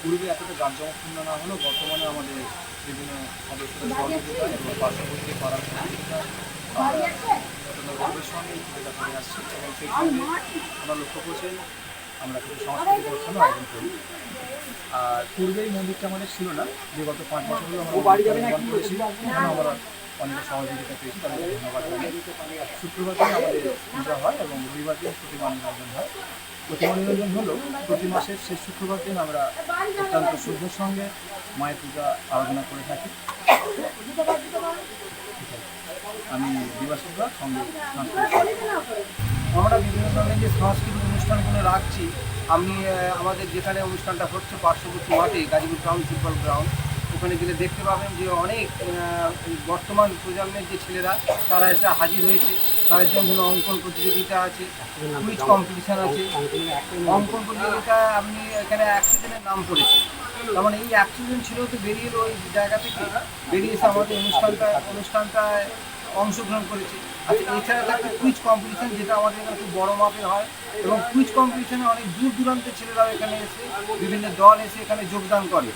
পূর্বে এতটা জাঁকজমকপূর্ণ না হলেও বর্তমানে আমাদের বিভিন্ন সদস্যদের সহযোগিতা এবং পার্শ্ববর্তী পাড়ার সহযোগিতা গর্বের সঙ্গে এই পুজোটা করে আসছি এবং সেই সঙ্গে আমরা লক্ষ্য করছেন আমরা কিছু সাংস্কৃতিক অনুষ্ঠানও আয়োজন করি। আর পূর্বেই মন্দিরটা আমাদের ছিল না বিগত পাঁচ বছর হলো আমরা করেছি। আমরা অনেক সহযোগিতা পেয়েছি তাদেরকে ধন্যবাদ জানাই। শুক্রবার দিন আমাদের পূজা হয় এবং রবিবার দিন প্রতিমা হয়। প্রতিমা নিরঞ্জন হলো, প্রতি মাসের শেষ শুক্রবার দিন আমরা অত্যন্ত শ্রদ্ধার সঙ্গে মায়ের পূজা আরাধনা করে থাকি। আমি দিবাসুদ্রা সঙ্গে আমরা বিভিন্ন ধরনের যে সাংস্কৃতিক অনুষ্ঠানগুলো রাখছি, আমি আমাদের যেখানে অনুষ্ঠানটা হচ্ছে পার্শ্ববর্তী মাঠে, গাজীপুর টাউন ফুটবল গ্রাউন্ড ওখানে গেলে দেখতে পাবেন যে অনেক বর্তমান প্রজন্মের যে ছেলেরা, তারা এসে হাজির হয়েছে। তাদের জন্য অঙ্কন প্রতিযোগিতা আছে কুইজ কম্পিটিশান আছে। অঙ্কন প্রতিযোগিতা আপনি এখানে একশো জনের নাম পড়েছে তার মানে এই একশো জন ছিল তো বেরিয়ে ওই জায়গা থেকে। বেরিয়ে এসে আমাদের অনুষ্ঠানটা অনুষ্ঠানটায় অংশগ্রহণ করেছে। আচ্ছা এছাড়া একটা কুইজ কম্পিটিশন যেটা আমাদের এখানে খুব বড় মাপের হয়, এবং কুইজ কম্পিটিশনে অনেক দূর দূরান্তের ছেলেরাও এখানে এসে বিভিন্ন দল এসে এখানে যোগদান করে।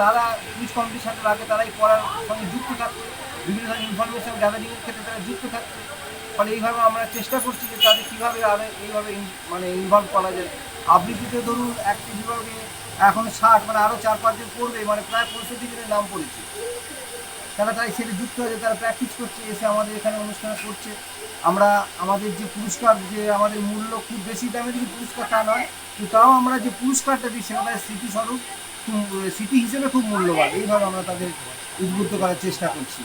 তারা কুইজ কম্পিটিশনের আগে তারাই পড়ার সঙ্গে যুক্ত থাকতো বিভিন্ন ধরনের ইনফরমেশন গ্যাদারিংয়ের ক্ষেত্রে তারা যুক্ত থাকতো ফলে এইভাবে আমরা চেষ্টা করছি যে তাদের কীভাবে আরও এইভাবে মানে ইনভলভ করা যায়। আবৃত্তিতে ধরুন একটি বিভাগে এখন ষাট মানে আরও চার পাঁচজন পড়বে মানে প্রায় পঁয়ষট্টি জনের নাম পড়েছে। তারা তাই সেটা যুক্ত হয়েছে তারা প্র্যাকটিস করছে, এসে আমাদের এখানে অনুষ্ঠান করছে। আমরা আমাদের যে পুরস্কার, যে আমাদের মূল্য খুব বেশি দামে যে পুরস্কার তা নয় কিন্তু তাও আমরা যে পুরস্কারটা দিই সেটা তাদের স্মৃতিস্বরূপ স্মৃতি হিসেবে খুব মূল্যবান। এইভাবে আমরা তাদের উদ্বুদ্ধ করার চেষ্টা করছি।